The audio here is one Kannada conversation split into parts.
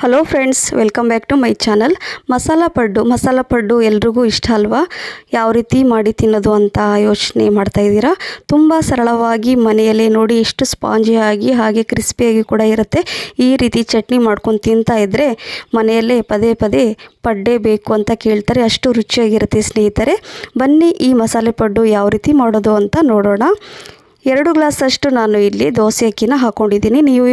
Hello friends welcome back to my channel masala paddu masala paddu ಎಲ್ರಿಗೂ ಇಷ್ಟ ಅಲ್ವಾ? ಯಾವ ರೀತಿ ಮಾಡಿ ತಿನ್ನೋದು ಅಂತ ಯೋಚನೆ ಮಾಡ್ತಾ ಇದ್ದೀರಾ? ತುಂಬ ಸರಳವಾಗಿ ಮನೆಯಲ್ಲೇ ನೋಡಿ ಎಷ್ಟು ಸ್ಪಾಂಜಿಯಾಗಿ ಹಾಗೆ ಕ್ರಿಸ್ಪಿಯಾಗಿ ಕೂಡ ಇರುತ್ತೆ. ಈ ರೀತಿ ಚಟ್ನಿ ಮಾಡ್ಕೊಂಡು ತಿಂತಾ ಇದ್ದರೆ ಮನೆಯಲ್ಲೇ ಪದೇ ಪದೇ ಪಡ್ಡೇ ಬೇಕು ಅಂತ ಕೇಳ್ತಾರೆ, ಅಷ್ಟು ರುಚಿಯಾಗಿರುತ್ತೆ ಸ್ನೇಹಿತರೆ. ಬನ್ನಿ ಈ ಮಸಾಲೆ ಪಡ್ಡು ಯಾವ ರೀತಿ ಮಾಡೋದು ಅಂತ ನೋಡೋಣ. ಎರಡು ಗ್ಲಾಸಷ್ಟು ನಾನು ಇಲ್ಲಿ ದೋಸೆ ಅಕ್ಕಿನ ಹಾಕ್ಕೊಂಡಿದ್ದೀನಿ ನೀವು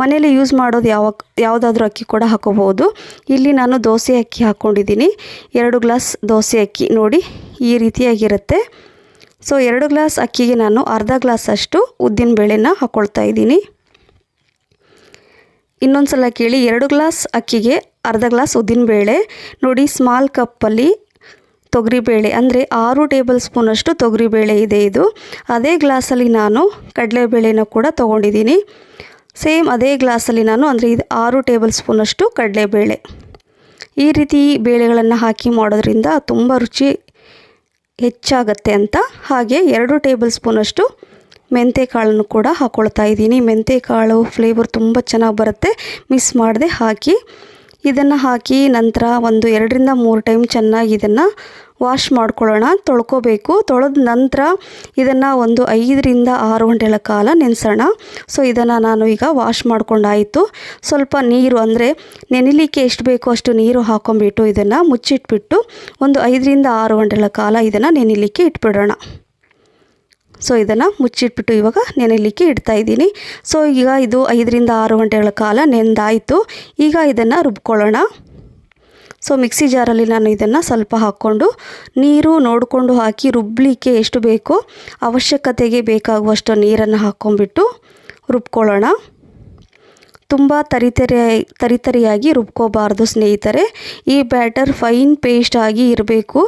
ಮನೇಲಿ ಯೂಸ್ ಮಾಡೋದು ಯಾವ, ಯಾವುದಾದ್ರೂ ಅಕ್ಕಿ ಕೂಡ ಹಾಕೋಬೋದು ಇಲ್ಲಿ ನಾನು ದೋಸೆ ಅಕ್ಕಿ ಹಾಕ್ಕೊಂಡಿದ್ದೀನಿ ಎರಡು ಗ್ಲಾಸ್ ದೋಸೆ ಅಕ್ಕಿ ನೋಡಿ ಈ ರೀತಿಯಾಗಿರುತ್ತೆ. ಸೊ ಎರಡು ಗ್ಲಾಸ್ ಅಕ್ಕಿಗೆ ನಾನು ಅರ್ಧ ಗ್ಲಾಸಷ್ಟು ಉದ್ದಿನ ಬೇಳೆನ ಹಾಕ್ಕೊಳ್ತಾ ಇದ್ದೀನಿ. ಇನ್ನೊಂದು ಸಲ ಕೇಳಿ, ಎರಡು ಗ್ಲಾಸ್ ಅಕ್ಕಿಗೆ ಅರ್ಧ ಗ್ಲಾಸ್ ಉದ್ದಿನಬೇಳೆ ನೋಡಿ ಸ್ಮಾಲ್ ಕಪ್ಪಲ್ಲಿ ತೊಗರಿಬೇಳೆ, ಅಂದರೆ ಆರು ಟೇಬಲ್ ಸ್ಪೂನಷ್ಟು ತೊಗರಿಬೇಳೆ ಇದೆ ಇದು. ಅದೇ ಗ್ಲಾಸಲ್ಲಿ ನಾನು ಕಡಲೆಬೇಳೆನ ಕೂಡ ತೊಗೊಂಡಿದ್ದೀನಿ. ಸೇಮ್ ಅದೇ ಗ್ಲಾಸಲ್ಲಿ ನಾನು, ಅಂದರೆ ಇದು ಆರು ಟೇಬಲ್ ಸ್ಪೂನಷ್ಟು ಕಡಲೆಬೇಳೆ. ಈ ರೀತಿ ಬೇಳೆಗಳನ್ನು ಹಾಕಿ ಮಾಡೋದ್ರಿಂದ ತುಂಬ ರುಚಿ ಹೆಚ್ಚಾಗತ್ತೆ ಅಂತ. ಹಾಗೆ ಎರಡು ಟೇಬಲ್ ಸ್ಪೂನಷ್ಟು ಕಾಳನ್ನು ಕೂಡ ಹಾಕ್ಕೊಳ್ತಾ ಇದ್ದೀನಿ. ಕಾಳು ಫ್ಲೇವರ್ ತುಂಬ ಚೆನ್ನಾಗಿ ಬರುತ್ತೆ. ಮಿಸ್ ಮಾಡದೆ ಹಾಕಿ. ಇದನ್ನು ಹಾಕಿ ನಂತರ ಒಂದು ಎರಡರಿಂದ ಮೂರು ಟೈಮ್ ಚೆನ್ನಾಗಿ ಇದನ್ನು ವಾಶ್ ಮಾಡ್ಕೊಳ್ಳೋಣ. ತೊಳ್ಕೊಬೇಕು. ತೊಳೆದ ನಂತರ ಇದನ್ನು ಒಂದು ಐದರಿಂದ ಆರು ಗಂಟೆಗಳ ಕಾಲ ನೆನೆಸೋಣ. ಸೊ ಇದನ್ನು ನಾನು ಈಗ ವಾಶ್ ಮಾಡ್ಕೊಂಡಾಯಿತು. ಸ್ವಲ್ಪ ನೀರು ಅಂದರೆ ನೆನೆಲಿಕ್ಕೆ ಎಷ್ಟು ಬೇಕೋ ಅಷ್ಟು ನೀರು ಹಾಕೊಂಡ್ಬಿಟ್ಟು ಇದನ್ನು ಮುಚ್ಚಿಟ್ಬಿಟ್ಟು ಒಂದು ಐದರಿಂದ ಆರು ಗಂಟೆಗಳ ಕಾಲ ಇದನ್ನು ನೆನೆಲಿಕ್ಕೆ ಇಟ್ಬಿಡೋಣ. ಸೊ ಇದನ್ನು ಮುಚ್ಚಿಟ್ಬಿಟ್ಟು ಇವಾಗ ನೆನೆಯಲಿಕ್ಕೆ ಇಡ್ತಾ ಇದ್ದೀನಿ. ಸೊ ಈಗ ಇದು ಐದರಿಂದ ಆರು ಗಂಟೆಗಳ ಕಾಲ ನೆಂದಾಯಿತು. ಈಗ ಇದನ್ನು ರುಬ್ಕೊಳ್ಳೋಣ. ಸೊ ಮಿಕ್ಸಿ ಜಾರಲ್ಲಿ ನಾನು ಇದನ್ನು ಸ್ವಲ್ಪ ಹಾಕ್ಕೊಂಡು ನೀರು ನೋಡಿಕೊಂಡು ಹಾಕಿ ರುಬ್ಬಲಿಕ್ಕೆ ಎಷ್ಟು ಬೇಕೋ, ಅವಶ್ಯಕತೆಗೆ ಬೇಕಾಗುವಷ್ಟು ನೀರನ್ನು ಹಾಕ್ಕೊಂಬಿಟ್ಟು ರುಬ್ಕೊಳ್ಳೋಣ. ತುಂಬ ತರಿತರಿಯಾಗಿ ತರಿತರಿಯಾಗಿ ರುಬ್ಕೋಬಾರ್ದು ಸ್ನೇಹಿತರೆ. ಈ ಬ್ಯಾಟರ್ ಫೈನ್ ಪೇಸ್ಟ್ ಆಗಿ ಇರಬೇಕು.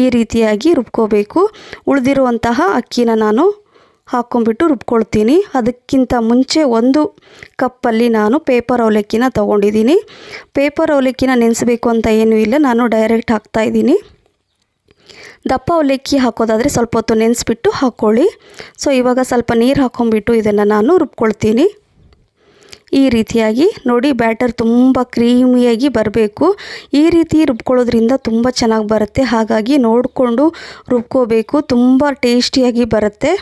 ಈ ರೀತಿಯಾಗಿ ರುಬ್ಕೋಬೇಕು. ಉಳಿದಿರುವಂತಹ ಅಕ್ಕಿನ ನಾನು ಹಾಕ್ಕೊಂಬಿಟ್ಟು ರುಬ್ಕೊಳ್ತೀನಿ. ಅದಕ್ಕಿಂತ ಮುಂಚೆ ಒಂದು ಕಪ್ಪಲ್ಲಿ ನಾನು ಪೇಪರ್ ಅವಲಕ್ಕಿನ ತೊಗೊಂಡಿದ್ದೀನಿ. ಪೇಪರ್ ಅವಲಕ್ಕಿನ ನೆನೆಸಬೇಕು ಅಂತ ಏನೂ ಇಲ್ಲ. ನಾನು ಡೈರೆಕ್ಟ್ ಹಾಕ್ತಾಯಿದ್ದೀನಿ ದಪ್ಪ ಅವಲಕ್ಕಿ ಹಾಕೋದಾದರೆ ಸ್ವಲ್ಪ ಹೊತ್ತು ನೆನೆಸ್ಬಿಟ್ಟು ಹಾಕ್ಕೊಳ್ಳಿ ಸೊ, ಇವಾಗ ಸ್ವಲ್ಪ ನೀರು ಹಾಕ್ಕೊಂಬಿಟ್ಟು ಇದನ್ನು ನಾನು ರುಬ್ಕೊಳ್ತೀನಿ. ಈ ರೀತಿಯಾಗಿ ನೋಡಿ ಬ್ಯಾಟರ್ ತುಂಬ ಕ್ರೀಮಿಯಾಗಿ ಬರಬೇಕು. ಈ ರೀತಿ ರುಬ್ಕೊಳ್ಳೋದ್ರಿಂದ ತುಂಬ ಚೆನ್ನಾಗಿ ಬರುತ್ತೆ. ಹಾಗಾಗಿ ನೋಡಿಕೊಂಡು ರುಬ್ಕೋಬೇಕು. ತುಂಬ ಟೇಸ್ಟಿಯಾಗಿ ಬರುತ್ತೆ.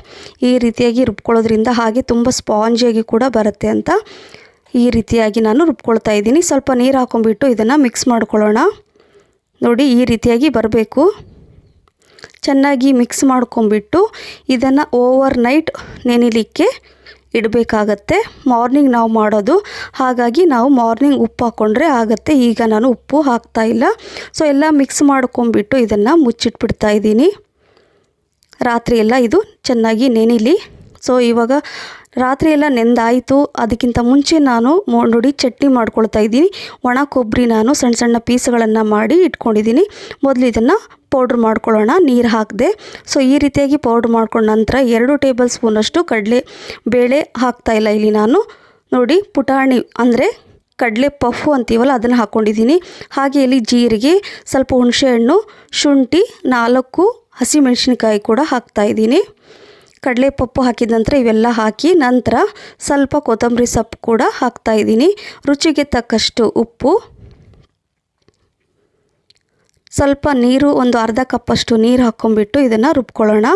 ಈ ರೀತಿಯಾಗಿ ರುಬ್ಕೊಳ್ಳೋದ್ರಿಂದ ಹಾಗೆ ತುಂಬ ಸ್ಪಾಂಜಿಯಾಗಿ ಕೂಡ ಬರುತ್ತೆ ಅಂತ ಈ ರೀತಿಯಾಗಿ ನಾನು ರುಬ್ಕೊಳ್ತಾ ಇದ್ದೀನಿ. ಸ್ವಲ್ಪ ನೀರು ಹಾಕೊಂಡ್ಬಿಟ್ಟು ಇದನ್ನು ಮಿಕ್ಸ್ ಮಾಡ್ಕೊಳ್ಳೋಣ. ನೋಡಿ ಈ ರೀತಿಯಾಗಿ ಬರಬೇಕು. ಚೆನ್ನಾಗಿ ಮಿಕ್ಸ್ ಮಾಡ್ಕೊಂಬಿಟ್ಟು ಇದನ್ನು ಓವರ್ ನೈಟ್ ನೆನೆಲಿಕ್ಕೆ ಇಡಬೇಕಾಗತ್ತೆ. ಮಾರ್ನಿಂಗ್ ನಾವು ಮಾಡೋದು. ಹಾಗಾಗಿ ನಾವು ಮಾರ್ನಿಂಗ್ ಉಪ್ಪು ಹಾಕ್ಕೊಂಡ್ರೆ ಆಗುತ್ತೆ. ಈಗ ನಾನು ಉಪ್ಪು ಹಾಕ್ತಾ ಇಲ್ಲ. ಸೊ ಎಲ್ಲ ಮಿಕ್ಸ್ ಮಾಡ್ಕೊಂಬಿಟ್ಟು ಇದನ್ನು ಮುಚ್ಚಿಟ್ಬಿಡ್ತಾ ಇದ್ದೀನಿ. ರಾತ್ರಿ ಎಲ್ಲ ಇದು ಚೆನ್ನಾಗಿ ನೆನಿಲಿ. ಸೊ ಇವಾಗ ರಾತ್ರಿ ಎಲ್ಲ ನೆಂದಾಯಿತು. ಅದಕ್ಕಿಂತ ಮುಂಚೆ ನಾನು ನೋಡಿ ಚಟ್ನಿ ಮಾಡ್ಕೊಳ್ತಾ ಇದ್ದೀನಿ. ಒಣ ಕೊಬ್ಬರಿ ನಾನು ಸಣ್ಣ ಸಣ್ಣ ಪೀಸ್ಗಳನ್ನು ಮಾಡಿ ಇಟ್ಕೊಂಡಿದ್ದೀನಿ. ಮೊದಲು ಇದನ್ನು ಪೌಡ್ರ್ ಮಾಡ್ಕೊಳ್ಳೋಣ, ನೀರು ಹಾಕಿದೆ. ಸೊ, ಈ ರೀತಿಯಾಗಿ ಪೌಡ್ರ್ ಮಾಡ್ಕೊಂಡ ನಂತರ ಎರಡು ಟೇಬಲ್ ಸ್ಪೂನಷ್ಟು ಕಡಲೆ ಬೇಳೆ ಹಾಕ್ತಾಯಿಲ್ಲ ಇಲ್ಲಿ ನಾನು. ನೋಡಿ, ಪುಟಾಣಿ ಅಂದರೆ ಕಡಲೆ ಪಫು ಅಂತೀವಲ್ಲ, ಅದನ್ನು ಹಾಕ್ಕೊಂಡಿದ್ದೀನಿ ಹಾಗೆ ಇಲ್ಲಿ ಜೀರಿಗೆ, ಸ್ವಲ್ಪ ಹುಣಸೆಹಣ್ಣು, ಶುಂಠಿ, ನಾಲ್ಕು ಹಸಿಮೆಣಸಿನ್ಕಾಯಿ ಕೂಡ ಹಾಕ್ತಾಯಿದ್ದೀನಿ ಕಡಲೆ ಪಪ್ಪು ಹಾಕಿದ ನಂತರ ಇವೆಲ್ಲ ಹಾಕಿ ನಂತರ ಸ್ವಲ್ಪ ಕೊತ್ತಂಬರಿ ಸೊಪ್ಪು ಕೂಡ ಹಾಕ್ತಾಯಿದ್ದೀನಿ ರುಚಿಗೆ ತಕ್ಕಷ್ಟು ಉಪ್ಪು. ಸ್ವಲ್ಪ ನೀರು, ಒಂದು ಅರ್ಧ ಕಪ್ಪಷ್ಟು ನೀರು ಹಾಕ್ಕೊಂಬಿಟ್ಟು ಇದನ್ನು ರುಬ್ಕೊಳ್ಳೋಣ.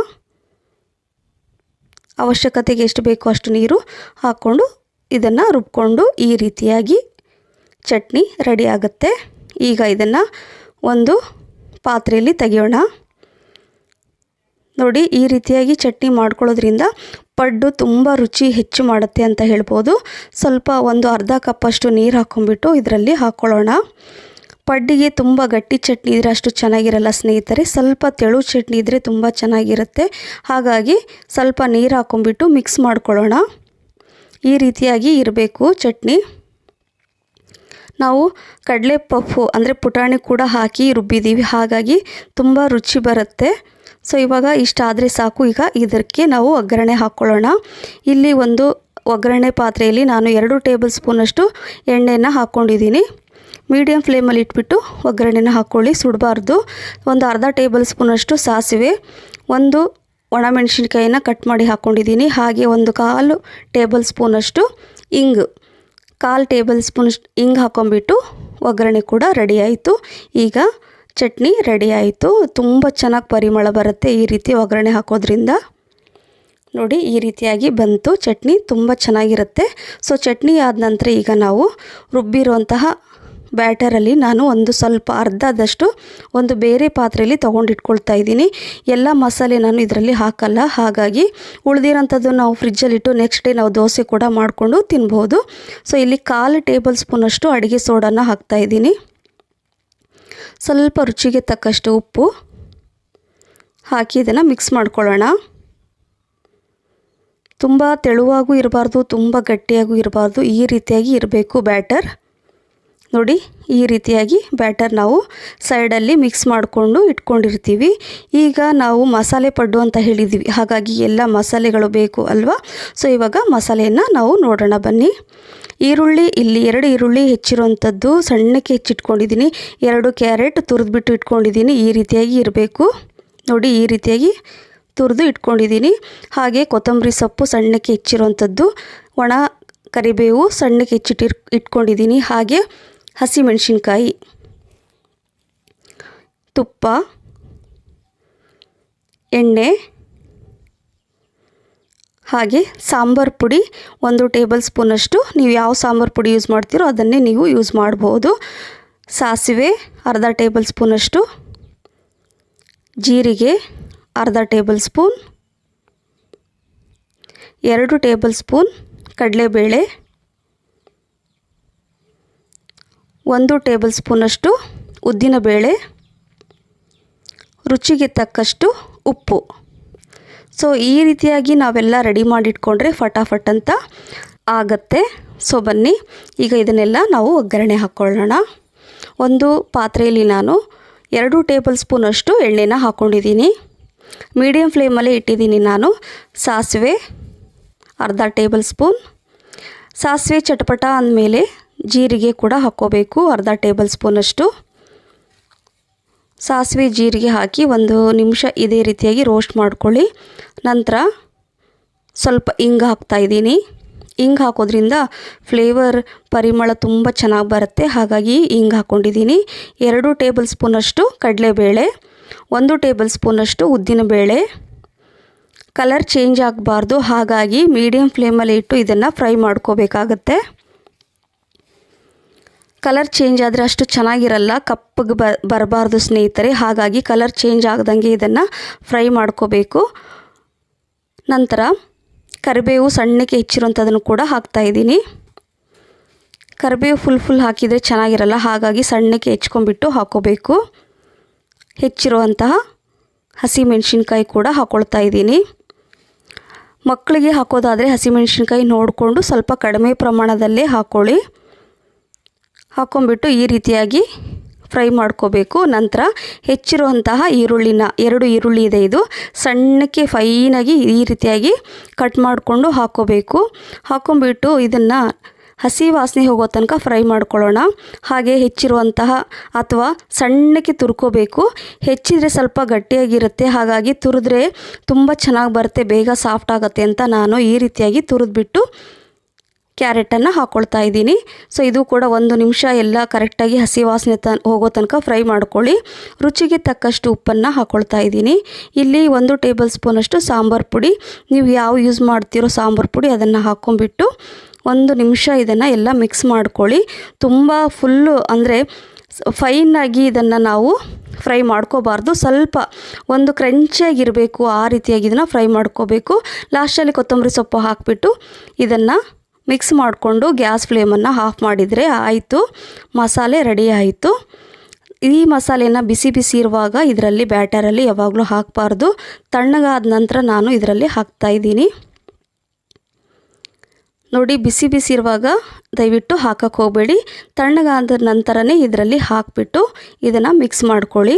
ಅವಶ್ಯಕತೆಗೆ ಎಷ್ಟು ಬೇಕೋ ಅಷ್ಟು ನೀರು ಹಾಕ್ಕೊಂಡು ಇದನ್ನು ರುಬ್ಕೊಂಡು ಈ ರೀತಿಯಾಗಿ ಚಟ್ನಿ ರೆಡಿ ಆಗುತ್ತೆ. ಈಗ ಇದನ್ನು ಒಂದು ಪಾತ್ರೆಯಲ್ಲಿ ತೆಗೆಯೋಣ. ನೋಡಿ, ಈ ರೀತಿಯಾಗಿ ಚಟ್ನಿ ಮಾಡ್ಕೊಳ್ಳೋದ್ರಿಂದ ಪಡ್ಡು ತುಂಬ ರುಚಿ ಹೆಚ್ಚು ಮಾಡುತ್ತೆ ಅಂತ ಹೇಳ್ಬೋದು. ಸ್ವಲ್ಪ ಒಂದು ಅರ್ಧ ಕಪ್ಪಷ್ಟು ನೀರು ಹಾಕ್ಕೊಂಬಿಟ್ಟು ಇದರಲ್ಲಿ ಹಾಕ್ಕೊಳ್ಳೋಣ ಪಡ್ಡಿಗೆ ತುಂಬ ಗಟ್ಟಿ ಚಟ್ನಿ ಇದ್ದರೆ ಅಷ್ಟು ಚೆನ್ನಾಗಿರಲ್ಲ ಸ್ನೇಹಿತರೆ. ಸ್ವಲ್ಪ ತೆಳು ಚಟ್ನಿ ಇದ್ದರೆ ತುಂಬ ಚೆನ್ನಾಗಿರುತ್ತೆ. ಹಾಗಾಗಿ ಸ್ವಲ್ಪ ನೀರು ಹಾಕ್ಕೊಂಬಿಟ್ಟು ಮಿಕ್ಸ್ ಮಾಡ್ಕೊಳ್ಳೋಣ. ಈ ರೀತಿಯಾಗಿ ಇರಬೇಕು ಚಟ್ನಿ. ನಾವು ಕಡಲೆ ಪಫು ಅಂದರೆ ಪುಟಾಣಿ ಕೂಡ ಹಾಕಿ ರುಬ್ಬಿದ್ದೀವಿ. ಹಾಗಾಗಿ ತುಂಬ ರುಚಿ ಬರುತ್ತೆ. ಸೊ ಇವಾಗ ಇಷ್ಟಾದರೆ ಸಾಕು. ಈಗ ಇದಕ್ಕೆ ನಾವು ಒಗ್ಗರಣೆ ಹಾಕ್ಕೊಳ್ಳೋಣ ಇಲ್ಲಿ ಒಂದು ಒಗ್ಗರಣೆ ಪಾತ್ರೆಯಲ್ಲಿ ನಾನು ಎರಡು ಟೇಬಲ್ ಸ್ಪೂನಷ್ಟು ಎಣ್ಣೆಯನ್ನು ಹಾಕ್ಕೊಂಡಿದ್ದೀನಿ ಮೀಡಿಯಮ್ ಫ್ಲೇಮಲ್ಲಿ ಇಟ್ಬಿಟ್ಟು ಒಗ್ಗರಣೆನ ಹಾಕ್ಕೊಳ್ಳಿ ಸುಡಬಾರ್ದು. ಒಂದು ಅರ್ಧ ಟೇಬಲ್ ಸ್ಪೂನಷ್ಟು ಸಾಸಿವೆ, ಒಂದು ಒಣಮೆಣಸಿನ್ಕಾಯಿನ ಕಟ್ ಮಾಡಿ ಹಾಕ್ಕೊಂಡಿದ್ದೀನಿ ಹಾಗೆ ಒಂದು ಕಾಲು ಟೇಬಲ್ ಸ್ಪೂನಷ್ಟು ಇಂಗು, ಕಾಲು ಟೇಬಲ್ ಸ್ಪೂನ್ ಇಂಗು ಹಾಕ್ಕೊಂಬಿಟ್ಟು ಒಗ್ಗರಣೆ ಕೂಡ ರೆಡಿ ಆಯಿತು. ಈಗ ಚಟ್ನಿ ರೆಡಿ ಆಯಿತು. ತುಂಬ ಚೆನ್ನಾಗಿ ಪರಿಮಳ ಬರುತ್ತೆ ಈ ರೀತಿ ಒಗ್ಗರಣೆ ಹಾಕೋದ್ರಿಂದ. ನೋಡಿ, ಈ ರೀತಿಯಾಗಿ ಬಂತು. ಚಟ್ನಿ ತುಂಬ ಚೆನ್ನಾಗಿರುತ್ತೆ. ಸೊ, ಚಟ್ನಿ ಆದ ನಂತರ ಈಗ ನಾವು ರುಬ್ಬಿರುವಂತಹ ಬ್ಯಾಟರಲ್ಲಿ ನಾನು ಒಂದು ಸ್ವಲ್ಪ ಅರ್ಧದಷ್ಟು ಒಂದು ಬೇರೆ ಪಾತ್ರೆಯಲ್ಲಿ ತೊಗೊಂಡಿಟ್ಕೊಳ್ತಾ ಇದ್ದೀನಿ. ಎಲ್ಲ ಮಸಾಲೆ ನಾನು ಇದರಲ್ಲಿ ಹಾಕಲ್ಲ. ಹಾಗಾಗಿ ಉಳಿದಿರೋಂಥದ್ದು ನಾವು ಫ್ರಿಜ್ಜಲ್ಲಿಟ್ಟು ನೆಕ್ಸ್ಟ್ ಡೇ ನಾವು ದೋಸೆ ಕೂಡ ಮಾಡಿಕೊಂಡು ತಿನ್ಬೋದು. ಸೊ, ಇಲ್ಲಿ ಕಾಲು ಟೇಬಲ್ ಸ್ಪೂನಷ್ಟು ಅಡುಗೆ ಸೋಡನ್ನು ಹಾಕ್ತಾಯಿದ್ದೀನಿ ಸ್ವಲ್ಪ ರುಚಿಗೆ ತಕ್ಕಷ್ಟು ಉಪ್ಪು ಹಾಕಿ ಇದನ್ನು ಮಿಕ್ಸ್ ಮಾಡ್ಕೊಳ್ಳೋಣ. ತುಂಬ ತೆಳುವಾಗೂ ಇರಬಾರ್ದು, ತುಂಬ ಗಟ್ಟಿಯಾಗೂ ಇರಬಾರ್ದು, ಈ ರೀತಿಯಾಗಿ ಇರಬೇಕು ಬ್ಯಾಟರ್. ನೋಡಿ, ಈ ರೀತಿಯಾಗಿ ಬ್ಯಾಟರ್ ನಾವು ಸೈಡಲ್ಲಿ ಮಿಕ್ಸ್ ಮಾಡಿಕೊಂಡು ಇಟ್ಕೊಂಡಿರ್ತೀವಿ. ಈಗ ನಾವು ಮಸಾಲೆ ಪಡ್ಡು ಅಂತ ಹೇಳಿದ್ವಿ. ಹಾಗಾಗಿ ಎಲ್ಲ ಮಸಾಲೆಗಳು ಬೇಕು ಅಲ್ವಾ? ಸೊ ಇವಾಗ ಮಸಾಲೆಯನ್ನು ನಾವು ನೋಡೋಣ ಬನ್ನಿ. ಈರುಳ್ಳಿ, ಇಲ್ಲಿ ಎರಡು ಈರುಳ್ಳಿ ಹೆಚ್ಚಿರುವಂಥದ್ದು ಸಣ್ಣಕ್ಕೆ ಹೆಚ್ಚಿಟ್ಕೊಂಡಿದ್ದೀನಿ. ಎರಡು ಕ್ಯಾರೆಟ್ ತುರಿದ್ಬಿಟ್ಟು ಇಟ್ಕೊಂಡಿದ್ದೀನಿ. ಈ ರೀತಿಯಾಗಿ ಇರಬೇಕು. ನೋಡಿ, ಈ ರೀತಿಯಾಗಿ ತುರಿದು ಇಟ್ಕೊಂಡಿದ್ದೀನಿ. ಹಾಗೆ ಕೊತ್ತಂಬರಿ ಸೊಪ್ಪು ಸಣ್ಣಕ್ಕೆ ಹೆಚ್ಚಿರುವಂಥದ್ದು, ಒಣ ಕರಿಬೇವು ಸಣ್ಣಕ್ಕೆ ಹೆಚ್ಚಿಟ್ಟಿರ್, ಇಟ್ಕೊಂಡಿದ್ದೀನಿ. ಹಾಗೆ ಹಸಿಮೆಣಸಿನ್ಕಾಯಿ, ತುಪ್ಪ, ಎಣ್ಣೆ, ಹಾಗೆ ಸಾಂಬಾರು ಪುಡಿ ಒಂದು ಟೇಬಲ್ ಸ್ಪೂನಷ್ಟು ನೀವು ಯಾವ ಸಾಂಬಾರು ಪುಡಿ ಯೂಸ್ ಮಾಡ್ತೀರೋ ಅದನ್ನೇ ನೀವು ಯೂಸ್ ಮಾಡ್ಬೋದು. ಸಾಸಿವೆ ಅರ್ಧ ಟೇಬಲ್ ಸ್ಪೂನಷ್ಟು ಜೀರಿಗೆ ಅರ್ಧ ಟೇಬಲ್ ಸ್ಪೂನ್. ಎರಡು ಟೇಬಲ್ ಸ್ಪೂನ್ ಕಡಲೆಬೇಳೆ. ಒಂದು ಟೇಬಲ್ ಸ್ಪೂನಷ್ಟು ಉದ್ದಿನಬೇಳೆ ರುಚಿಗೆ ತಕ್ಕಷ್ಟು ಉಪ್ಪು. ಸೊ ಈ ರೀತಿಯಾಗಿ ನಾವೆಲ್ಲ ರೆಡಿ ಮಾಡಿಟ್ಕೊಂಡ್ರೆ ಫಟಾಫಟ್ ಅಂತ ಆಗತ್ತೆ. ಸೊ ಬನ್ನಿ, ಈಗ ಇದನ್ನೆಲ್ಲ ನಾವು ಒಗ್ಗರಣೆ ಹಾಕ್ಕೊಳ್ಳೋಣ ಒಂದು ಪಾತ್ರೆಯಲ್ಲಿ ನಾನು ಎರಡು ಟೇಬಲ್ ಸ್ಪೂನಷ್ಟು ಎಣ್ಣೆನ ಹಾಕ್ಕೊಂಡಿದ್ದೀನಿ ಮೀಡಿಯಮ್ ಫ್ಲೇಮಲ್ಲೇ ಇಟ್ಟಿದ್ದೀನಿ ನಾನು. ಸಾಸಿವೆ, ಅರ್ಧ ಟೇಬಲ್ ಸ್ಪೂನ್. ಸಾಸಿವೆ ಚಟಪಟ ಅಂದಮೇಲೆ ಜೀರಿಗೆ ಕೂಡ ಹಾಕ್ಕೋಬೇಕು. ಅರ್ಧ ಟೇಬಲ್ ಸ್ಪೂನಷ್ಟು ಸಾಸಿವೆ ಜೀರಿಗೆ ಹಾಕಿ ಒಂದು ನಿಮಿಷ ಇದೇ ರೀತಿಯಾಗಿ ರೋಸ್ಟ್ ಮಾಡ್ಕೊಳ್ಳಿ. ನಂತರ ಸ್ವಲ್ಪ ಹಿಂಗೆ ಹಾಕ್ತಾಯಿದ್ದೀನಿ ಹಿಂಗೆ ಹಾಕೋದ್ರಿಂದ ಫ್ಲೇವರ್ ಪರಿಮಳ ತುಂಬ ಚೆನ್ನಾಗಿ ಬರುತ್ತೆ. ಹಾಗಾಗಿ ಹಿಂಗೆ ಹಾಕ್ಕೊಂಡಿದ್ದೀನಿ. ಎರಡು ಟೇಬಲ್ ಸ್ಪೂನಷ್ಟು ಕಡಲೆಬೇಳೆ, ಒಂದು ಟೇಬಲ್ ಸ್ಪೂನಷ್ಟು ಉದ್ದಿನಬೇಳೆ ಕಲರ್ ಚೇಂಜ್ ಆಗಬಾರ್ದು. ಹಾಗಾಗಿ ಮೀಡಿಯಮ್ ಫ್ಲೇಮಲ್ಲಿ ಇಟ್ಟು ಇದನ್ನು ಫ್ರೈ ಮಾಡ್ಕೋಬೇಕಾಗತ್ತೆ. ಕಲರ್ ಚೇಂಜ್ ಆದರೆ ಅಷ್ಟು ಚೆನ್ನಾಗಿರಲ್ಲ, ಕಪ್ಪಗೆ ಬರಬಾರ್ದು ಸ್ನೇಹಿತರೆ. ಹಾಗಾಗಿ ಕಲರ್ ಚೇಂಜ್ ಆಗದಂಗೆ ಇದನ್ನು ಫ್ರೈ ಮಾಡ್ಕೋಬೇಕು. ನಂತರ ಕರಿಬೇವು ಸಣ್ಣಕ್ಕೆ ಹೆಚ್ಚಿರುವಂಥದ್ದನ್ನು ಕೂಡ ಹಾಕ್ತಾಯಿದ್ದೀನಿ ಕರಿಬೇವು ಫುಲ್ ಫುಲ್ ಹಾಕಿದರೆ ಚೆನ್ನಾಗಿರಲ್ಲ, ಹಾಗಾಗಿ ಸಣ್ಣಕ್ಕೆ ಹೆಚ್ಕೊಂಬಿಟ್ಟು ಹಾಕೋಬೇಕು. ಹೆಚ್ಚಿರುವಂತಹ ಹಸಿ ಮೆಣಸಿನ್ಕಾಯಿ ಕೂಡ ಹಾಕೊಳ್ತಾ ಇದ್ದೀನಿ. ಮಕ್ಕಳಿಗೆ ಹಾಕೋದಾದರೆ ಹಸಿಮೆಣ್ಸಿನ್ಕಾಯಿ ನೋಡಿಕೊಂಡು ಸ್ವಲ್ಪ ಕಡಿಮೆ ಪ್ರಮಾಣದಲ್ಲೇ ಹಾಕ್ಕೊಳ್ಳಿ ಹಾಕ್ಕೊಂಬಿಟ್ಟು ಈ ರೀತಿಯಾಗಿ ಫ್ರೈ ಮಾಡ್ಕೋಬೇಕು. ನಂತರ ಹೆಚ್ಚಿರುವಂತಹ ಈರುಳ್ಳಿನ, ಎರಡು ಈರುಳ್ಳಿ ಇದೆ ಇದು. ಸಣ್ಣಕ್ಕೆ ಫೈನಾಗಿ ಈ ರೀತಿಯಾಗಿ ಕಟ್ ಮಾಡಿಕೊಂಡು ಹಾಕ್ಕೋಬೇಕು ಹಾಕ್ಕೊಂಬಿಟ್ಟು ಇದನ್ನು ಹಸಿ ವಾಸನೆ ಹೋಗೋ ತನಕ ಫ್ರೈ ಮಾಡ್ಕೊಳ್ಳೋಣ. ಹಾಗೆ ಹೆಚ್ಚಿರುವಂತಹ ಅಥವಾ ಸಣ್ಣಕ್ಕೆ ತುರ್ಕೋಬೇಕು. ಹೆಚ್ಚಿದರೆ ಸ್ವಲ್ಪ ಗಟ್ಟಿಯಾಗಿರುತ್ತೆ. ಹಾಗಾಗಿ ತುರಿದ್ರೆ ತುಂಬ ಚೆನ್ನಾಗಿ ಬರುತ್ತೆ. ಬೇಗ ಸಾಫ್ಟ್ ಆಗುತ್ತೆ ಅಂತ ನಾನು ಈ ರೀತಿಯಾಗಿ ತುರಿದ್ಬಿಟ್ಟು ಕ್ಯಾರೆಟನ್ನು ಹಾಕ್ಕೊಳ್ತಾ ಇದ್ದೀನಿ. ಸೊ, ಇದು ಕೂಡ ಒಂದು ನಿಮಿಷ ಎಲ್ಲ ಕರೆಕ್ಟಾಗಿ ಹಸಿ ವಾಸನೆ ತ ಹೋಗೋ ತನಕ ಫ್ರೈ ಮಾಡ್ಕೊಳ್ಳಿ. ರುಚಿಗೆ ತಕ್ಕಷ್ಟು ಉಪ್ಪನ್ನು ಹಾಕ್ಕೊಳ್ತಾ ಇದ್ದೀನಿ. ಇಲ್ಲಿ ಒಂದು ಟೇಬಲ್ ಸ್ಪೂನಷ್ಟು ಸಾಂಬಾರು ಪುಡಿ. ನೀವು ಯಾವ ಯೂಸ್ ಮಾಡ್ತೀರೋ ಸಾಂಬಾರು ಪುಡಿ ಅದನ್ನು ಹಾಕ್ಕೊಂಬಿಟ್ಟು ಒಂದು ನಿಮಿಷ ಇದನ್ನು ಎಲ್ಲ ಮಿಕ್ಸ್ ಮಾಡ್ಕೊಳ್ಳಿ. ತುಂಬ ಫುಲ್ಲು ಅಂದರೆ ಫೈನಾಗಿ ಇದನ್ನು ನಾವು ಫ್ರೈ ಮಾಡ್ಕೋಬಾರ್ದು. ಸ್ವಲ್ಪ ಒಂದು ಕ್ರಂಚಿಯಾಗಿರಬೇಕು ಆ ರೀತಿಯಾಗಿ ಇದನ್ನು ಫ್ರೈ ಮಾಡ್ಕೋಬೇಕು. ಲಾಸ್ಟಲ್ಲಿ ಕೊತ್ತಂಬರಿ ಸೊಪ್ಪು ಹಾಕಿಬಿಟ್ಟು ಇದನ್ನು ಮಿಕ್ಸ್ ಮಾಡಿಕೊಂಡು ಗ್ಯಾಸ್ ಫ್ಲೇಮನ್ನು ಆಫ್ ಮಾಡಿದರೆ ಆಯಿತು. ಮಸಾಲೆ ರೆಡಿ ಆಯಿತು. ಈ ಮಸಾಲೆನ ಬಿಸಿ ಬಿಸಿ ಇರುವಾಗ ಇದರಲ್ಲಿ ಬ್ಯಾಟರಲ್ಲಿ ಯಾವಾಗಲೂ ಹಾಕಬಾರ್ದು. ತಣ್ಣಗಾದ ನಂತರ ನಾನು ಇದರಲ್ಲಿ ಹಾಕ್ತಾಯಿದ್ದೀನಿ ನೋಡಿ, ಬಿಸಿ ಬಿಸಿ ಇರುವಾಗ ದಯವಿಟ್ಟು ಹಾಕಕ್ಕೆ ಹೋಗಬೇಡಿ. ತಣ್ಣಗಾದ ನಂತರನೇ ಇದರಲ್ಲಿ ಹಾಕಿಬಿಟ್ಟು ಇದನ್ನು ಮಿಕ್ಸ್ ಮಾಡ್ಕೊಳ್ಳಿ.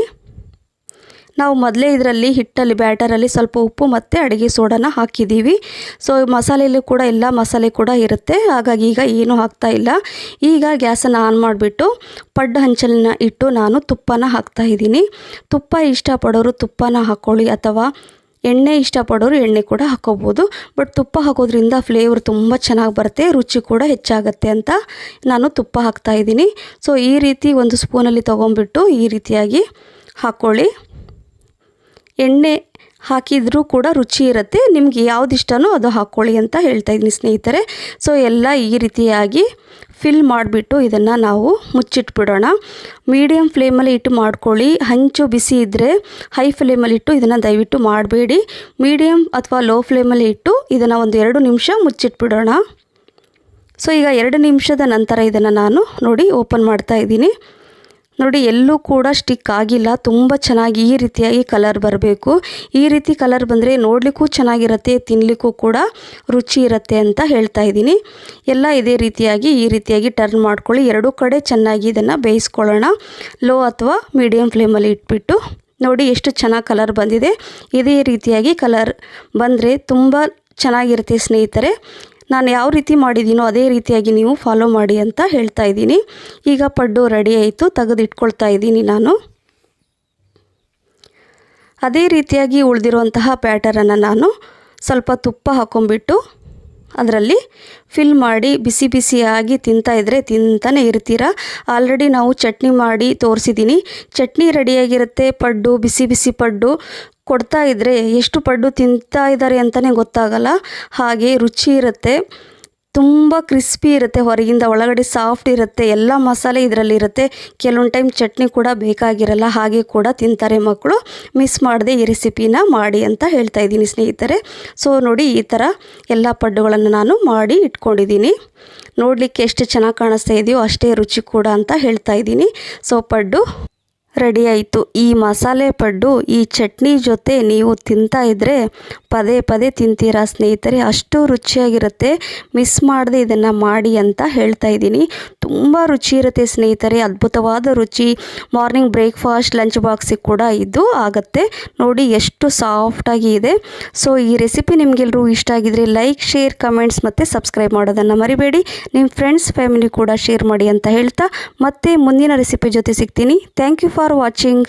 ನಾವು ಮೊದಲೇ ಇದರಲ್ಲಿ ಹಿಟ್ಟಲ್ಲಿ, ಬ್ಯಾಟರಲ್ಲಿ ಸ್ವಲ್ಪ ಉಪ್ಪು ಮತ್ತು ಅಡುಗೆ ಸೋಡಾನ ಹಾಕಿದ್ದೀವಿ. ಸೊ ಮಸಾಲೆಯಲ್ಲೂ ಕೂಡ ಎಲ್ಲ ಮಸಾಲೆ ಕೂಡ ಇರುತ್ತೆ. ಹಾಗಾಗಿ ಈಗ ಏನೂ ಹಾಕ್ತಾ ಇಲ್ಲ. ಈಗ ಗ್ಯಾಸನ್ನು ಆನ್ ಮಾಡಿಬಿಟ್ಟು ಪಡ್ಡು ಹಂಚಲನ್ನ ಇಟ್ಟು ನಾನು ತುಪ್ಪನ ಹಾಕ್ತಾ ಇದ್ದೀನಿ. ತುಪ್ಪ ಇಷ್ಟಪಡೋರು ತುಪ್ಪನ ಹಾಕ್ಕೊಳ್ಳಿ ಅಥವಾ ಎಣ್ಣೆ ಇಷ್ಟಪಡೋರು ಎಣ್ಣೆ ಕೂಡ ಹಾಕೋಬೋದು. ಬಟ್ ತುಪ್ಪ ಹಾಕೋದ್ರಿಂದ ಫ್ಲೇವರ್ ತುಂಬ ಚೆನ್ನಾಗಿ ಬರುತ್ತೆ, ರುಚಿ ಕೂಡ ಹೆಚ್ಚಾಗುತ್ತೆ ಅಂತ ನಾನು ತುಪ್ಪ ಹಾಕ್ತಾ ಇದ್ದೀನಿ. ಸೊ ಈ ರೀತಿ ಒಂದು ಸ್ಪೂನಲ್ಲಿ ತೊಗೊಂಬಿಟ್ಟು ಈ ರೀತಿಯಾಗಿ ಹಾಕ್ಕೊಳ್ಳಿ ಎಣ್ಣೆ ಹಾಕಿದರೂ ಕೂಡ ರುಚಿ ಇರುತ್ತೆ. ನಿಮ್ಗೆ ಯಾವ್ದು ಇಷ್ಟನೋ ಅದು ಹಾಕ್ಕೊಳ್ಳಿ ಅಂತ ಹೇಳ್ತಾ ಇದ್ದೀನಿ ಸ್ನೇಹಿತರೆ. ಸೊ ಎಲ್ಲ ಈ ರೀತಿಯಾಗಿ ಫಿಲ್ ಮಾಡಿಬಿಟ್ಟು ಇದನ್ನು ನಾವು ಮುಚ್ಚಿಟ್ಬಿಡೋಣ. ಮೀಡಿಯಮ್ ಫ್ಲೇಮಲ್ಲಿ ಇಟ್ಟು ಮಾಡ್ಕೊಳ್ಳಿ. ಹಂಚು ಬಿಸಿ ಇದ್ದರೆ ಹೈ ಫ್ಲೇಮಲ್ಲಿ ಇಟ್ಟು ಇದನ್ನು ದಯವಿಟ್ಟು ಮಾಡಬೇಡಿ. ಮೀಡಿಯಮ್ ಅಥವಾ ಲೋ ಫ್ಲೇಮಲ್ಲಿ ಇಟ್ಟು ಇದನ್ನು ಒಂದು ಎರಡು ನಿಮಿಷ ಮುಚ್ಚಿಟ್ಬಿಡೋಣ. ಸೊ ಈಗ ಎರಡು ನಿಮಿಷದ ನಂತರ ಇದನ್ನು ನಾನು ನೋಡಿ ಓಪನ್ ಮಾಡ್ತಾ ಇದ್ದೀನಿ. ನೋಡಿ, ಎಲ್ಲೂ ಕೂಡ ಸ್ಟಿಕ್ ಆಗಿಲ್ಲ. ತುಂಬ ಚೆನ್ನಾಗಿ ಈ ರೀತಿಯಾಗಿ ಕಲರ್ ಬರಬೇಕು. ಈ ರೀತಿ ಕಲರ್ ಬಂದರೆ ನೋಡಲಿಕ್ಕೂ ಚೆನ್ನಾಗಿರುತ್ತೆ ತಿನ್ನಲಿಕ್ಕೂ ಕೂಡ ರುಚಿ ಇರುತ್ತೆ ಅಂತ ಹೇಳ್ತಾ ಇದ್ದೀನಿ. ಎಲ್ಲ ಇದೇ ರೀತಿಯಾಗಿ, ಈ ರೀತಿಯಾಗಿ ಟರ್ನ್ ಮಾಡ್ಕೊಳ್ಳಿ. ಎರಡೂ ಕಡೆ ಚೆನ್ನಾಗಿ ಇದನ್ನು ಬೇಯಿಸ್ಕೊಳ್ಳೋಣ. ಲೋ ಅಥವಾ ಮೀಡಿಯಮ್ ಫ್ಲೇಮಲ್ಲಿ ಇಟ್ಬಿಟ್ಟು ನೋಡಿ ಎಷ್ಟು ಚೆನ್ನಾಗಿ ಕಲರ್ ಬಂದಿದೆ. ಇದೇ ರೀತಿಯಾಗಿ ಕಲರ್ ಬಂದರೆ ತುಂಬ ಚೆನ್ನಾಗಿರುತ್ತೆ ಸ್ನೇಹಿತರೆ. ನಾನು ಯಾವ ರೀತಿ ಮಾಡಿದ್ದೀನೋ ಅದೇ ರೀತಿಯಾಗಿ ನೀವು ಫಾಲೋ ಮಾಡಿ ಅಂತ ಹೇಳ್ತಾ ಇದ್ದೀನಿ. ಈಗ ಪಡ್ಡು ರೆಡಿ ಆಯಿತು ತೆಗೆದಿಟ್ಕೊಳ್ತಾ ಇದ್ದೀನಿ ನಾನು. ಅದೇ ರೀತಿಯಾಗಿ ಉಳಿದಿರುವಂತಹ ಪ್ಯಾಟರನ್ನು ನಾನು ಸ್ವಲ್ಪ ತುಪ್ಪ ಹಾಕೊಂಡ್ಬಿಟ್ಟು ಅದರಲ್ಲಿ ಫಿಲ್ ಮಾಡಿ ಬಿಸಿ ಬಿಸಿಯಾಗಿ ತಿಂತಾಯಿದ್ರೆ ತಿಂತಾನೆ ಇರ್ತೀರ? ಆಲ್ರೆಡಿ ನಾವು ಚಟ್ನಿ ಮಾಡಿ ತೋರಿಸಿದ್ದೀನಿ ಚಟ್ನಿ ರೆಡಿಯಾಗಿರುತ್ತೆ ಪಡ್ಡು, ಬಿಸಿ ಬಿಸಿ ಪಡ್ಡು. ಕೊಡ್ತಾ ಇದ್ದರೆ ಎಷ್ಟು ಪಡ್ಡು ತಿಂತಾ ಇದ್ದಾರೆ ಅಂತಲೇ ಗೊತ್ತಾಗಲ್ಲ. ಹಾಗೆ ರುಚಿ ಇರುತ್ತೆ. ತುಂಬ ಕ್ರಿಸ್ಪಿ ಇರುತ್ತೆ, ಹೊರಗಿಂದ ಒಳಗಡೆ ಸಾಫ್ಟ್ ಇರುತ್ತೆ, ಎಲ್ಲ ಮಸಾಲೆ ಇದರಲ್ಲಿರುತ್ತೆ ಕೆಲವೊಂದು ಟೈಮ್ ಚಟ್ನಿ ಕೂಡ ಬೇಕಾಗಿರಲ್ಲ, ಹಾಗೆ ಕೂಡ ತಿಂತಾರೆ ಮಕ್ಕಳು. ಮಿಸ್ ಮಾಡದೆ ಈ ರೆಸಿಪಿನ ಮಾಡಿ ಅಂತ ಹೇಳ್ತಾ ಇದ್ದೀನಿ ಸ್ನೇಹಿತರೆ. ಸೊ ನೋಡಿ ಈ ಥರ ಎಲ್ಲ ಪಡ್ಡುಗಳನ್ನು ನಾನು ಮಾಡಿ ಇಟ್ಕೊಂಡಿದ್ದೀನಿ. ನೋಡಲಿಕ್ಕೆ ಎಷ್ಟು ಚೆನ್ನಾಗಿ ಕಾಣಿಸ್ತಾ ಇದೆಯೋ ಅಷ್ಟೇ ರುಚಿ ಕೂಡ ಅಂತ ಹೇಳ್ತಾ ಇದ್ದೀನಿ. ಸೊ ಪಡ್ಡು ರೆಡಿ ಆಯಿತು. ಈ ಮಸಾಲೆ ಪಡ್ಡು, ಈ ಚಟ್ನಿ ಜೊತೆ ನೀವು ತಿಂತಾ ಇದ್ದರೆ ಪದೇ ಪದೇ ತಿಂತೀರಾ ಸ್ನೇಹಿತರೆ? ಅಷ್ಟು ರುಚಿಯಾಗಿರುತ್ತೆ. ಮಿಸ್ ಮಾಡದೆ ಇದನ್ನು ಮಾಡಿ ಅಂತ ಹೇಳ್ತಾ ಇದ್ದೀನಿ. ತುಂಬ ರುಚಿ ಇರುತ್ತೆ ಸ್ನೇಹಿತರೆ. ಅದ್ಭುತವಾದ ರುಚಿ. ಮಾರ್ನಿಂಗ್ ಬ್ರೇಕ್ಫಾಸ್ಟ್ ಲಂಚ್ ಬಾಕ್ಸಿಗೆ ಕೂಡ ಇದು ಆಗುತ್ತೆ. ನೋಡಿ ಎಷ್ಟು ಸಾಫ್ಟಾಗಿ ಇದೆ. ಸೊ ಈ ರೆಸಿಪಿ ನಿಮಗೆಲ್ಲರೂ ಇಷ್ಟ ಆಗಿದ್ರೆ ಲೈಕ್ ಶೇರ್ ಕಮೆಂಟ್ಸ್ ಮತ್ತು ಸಬ್ಸ್ಕ್ರೈಬ್ ಮಾಡೋದನ್ನು ಮರಿಬೇಡಿ. ನಿಮ್ಮ ಫ್ರೆಂಡ್ಸ್ ಫ್ಯಾಮಿಲಿ ಕೂಡ ಶೇರ್ ಮಾಡಿ ಅಂತ ಹೇಳ್ತಾ ಮತ್ತೆ ಮುಂದಿನ ರೆಸಿಪಿ ಜೊತೆ ಸಿಗ್ತೀನಿ. Thank you for watching